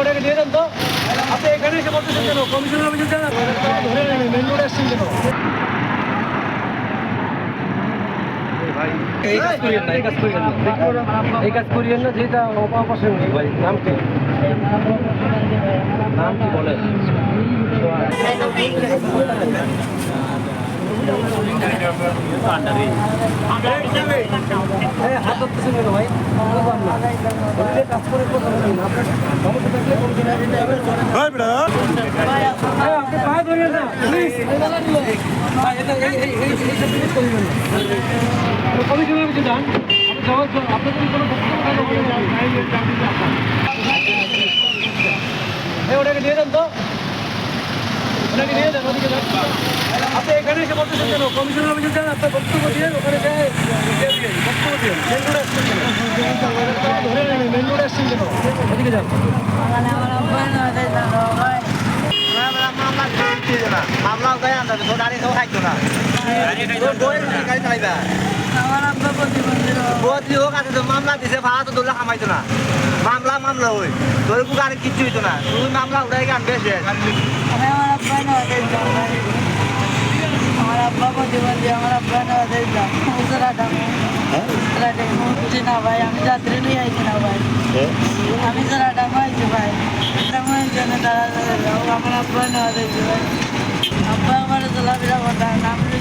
ওটাকে নিয়ে যান তো। আপনি এখানে এসে বলতেছেন কেন? কমিশনার অফিসে যান। ধরে নেবেন মেন রোডে আসছেন কেন? এই কাজ করিয়েন না এই কাজ করিয়েন না। এই কাজ করিয়েন না যেটা অপছন্দ ভাই নাম কি? নাম কি বলেন? কমিশনার অফিসে যান আপনি জবাব দেন। আপনার যদি কোনো ওটাকে নিয়ে যান তো ওটাকে নিয়ে যান ওদিকে যান আপনি এখানে এসে বলতেছেন কেন কমিশনার অফিসে যান আপনার বক্তব্য দিয়ে ওখানে যায় দিয়ে বক্তব্য দিয়ে মেন রোডে আসছেন কেন? মেন রোডে আসছেন কেন? ওদিকে যান। মানে আমার আব্বা না মামলা উঠাই আনতে গাড়ি সব খাইতো না গাড়ি চালাইবা। আমার আব্বা প্রতিবন্ধী বদলি হোক আছে তো মামলা দিছে ভাড়া তো দোলা কামাইতো না। মামলা মামলা হই তোর কু গাড়ি কিচ্ছু হইতো না। তুই মামলা উঠাই গান বেশে। আমি আমার আব্বা না। আমার আব্বা প্রতিবন্ধী আমার আব্বা না। বুঝছি না ভাই আমি যাত্রী নিয়ে আইছি না ভাই। আমি উসরাটাম আইছি ভাই আমার আব্বা না ভাই। আব্বা আমার চলাফেরা করতাম আমি